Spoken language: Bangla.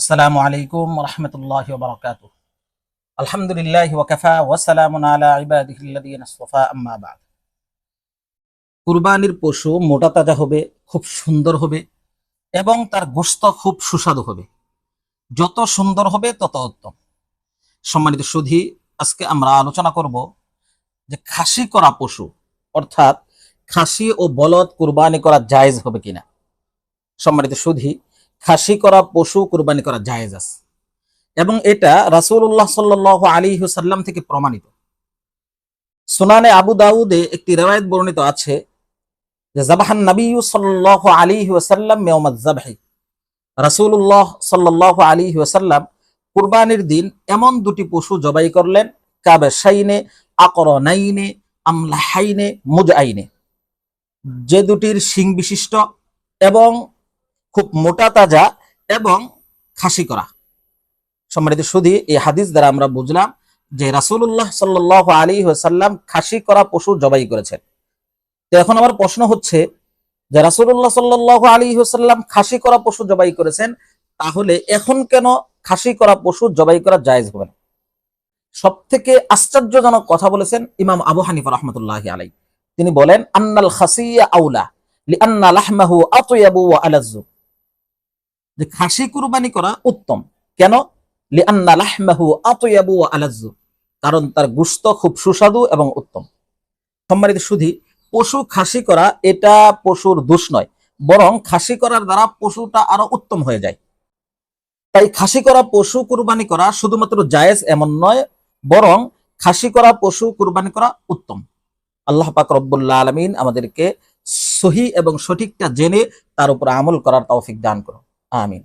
আসসালামু আলাইকুম রহমতুল্লাহ বারকাত আলহামদুলিল্লাহ ওয়াকাফা ওয়াসালামুন আলা ইবাদিহিল্লাযীনা ইসতাফা আম্মা কুরবানির পশু মোটা তাজা হবে, খুব সুন্দর হবে এবং তার গোশত খুব সুস্বাদু হবে। যত সুন্দর হবে তত উত্তম। সম্মানিত সুধী, আজকে আমরা আলোচনা করব যে খাসি করা পশু, অর্থাৎ খাসি ও বলদ কুরবানি করা জায়েজ হবে কিনা। সম্মানিত সুধী খাসি করা, পশু কুরবানি করা জায়েজ আছে। এবং এটা রাসূলুল্লাহ সাল্লাল্লাহু আলাইহি ওয়াসাল্লাম থেকে প্রমাণিত। সুনানে আবু দাউদে একটি রিওয়ায়াত বর্ণিত আছে যে, জাবাহান নবী সাল্লাল্লাহু আলাইহি ওয়াসাল্লাম ইয়াউমাজ যাবহি। রাসূলুল্লাহ সাল্লাল্লাহু আলাইহি ওয়াসাল্লাম কুরবানির দিন এমন দুটি পশু জবাই করলেন, কাবে কাবেশাইনে আকরনাইনে আমলাহাইনে মুজআইনে। যে দুটির শিং বিশিষ্ট এবং খুব মোটা তাজা এবং খাসি করা। সম্মানিত সুধি, এই হাদিস দ্বারা আমরা বুঝলাম যে রাসূলুল্লাহ সাল্লাল্লাহু আলী সাল্লাম খাসি করা পশু জবাই করেছেন। তো এখন আমার প্রশ্ন হচ্ছে, যে রাসূলুল্লাহ সাল্লাল্লাহু আলী সাল্লাম খাসি করা পশু জবাই করেছেন, তাহলে এখন কেন খাসি করা পশু জবাই করা জায়েজ হবে না? সব থেকে আশ্চর্যজনক কথা বলেছেন ইমাম আবু হানিফা রহমতুল্লাহ আলাই তিনি বলেন, আন্নাল খাসিয়া আউলা আন্না লাহমাহু আতয়াবু ওয়া আলাজ্জু। যে খাসি কুরবানি করা উত্তম। কেন? কারণ তার গোশত খুব সুস্বাদু এবং উত্তম। সম্মানিত সুধী, পশু খাসি করা এটা পশুর দোষ নয়, বরং খাসি করার দ্বারা পশুটা আরও উত্তম হয়ে যায়। তাই খাসি করা পশু কুরবানি করা শুধুমাত্র জায়েজ এমন নয়, বরং খাসি করা পশু কুরবানি করা উত্তম। আল্লাহ পাক রব্বুল্লাহ আলমিন আমাদেরকে সহি এবং সঠিকটা জেনে তার উপর আমল করার তৌফিক দান করুন। ആമീൻ